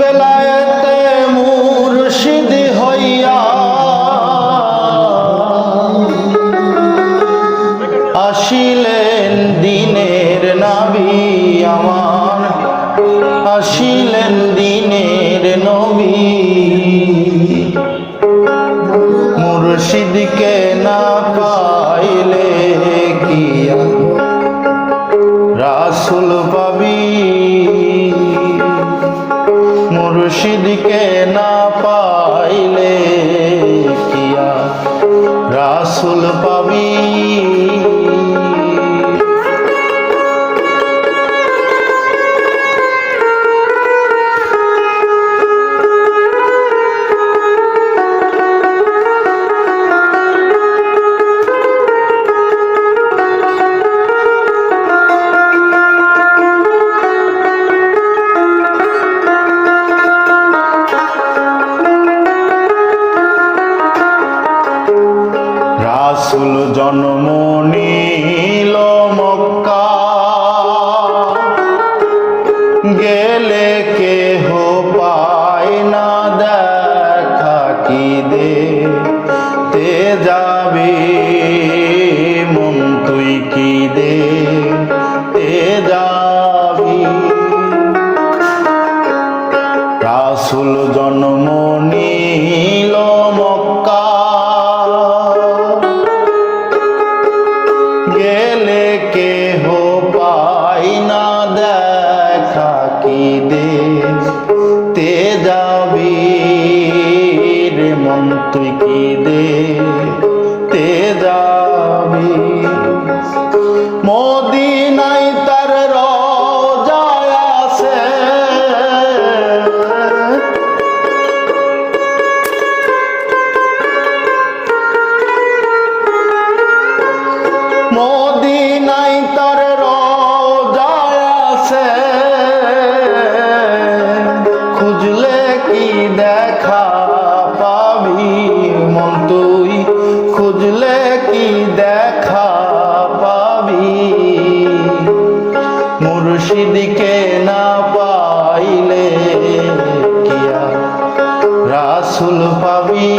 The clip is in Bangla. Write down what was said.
বেলায়েতে মুর্শিদ হইয়া আসিলেন দিনের নাবি আমার, আসিলেন দিনের নবী। মুর্শিদকে না পাইলে কিয়া রাসুল পাবি মুর্শিদকে না পাইলে রাসুল জন্ম নিল মক্কা। গেলে কেহ পায় না দেখা কি দে। তে যাবি মন তুই কি দে। তে যাবি। রাসুল জন্ম নিল দে তে যাবি মন তুই কি দে? তে যাবি মদিনাই তার রোজায় তার এই দেখা পাবি মন তুই। খুঁজলে কি দেখা পাবি? মুর্শিদিকে না পাইলে কিয়া রাসুল পাবি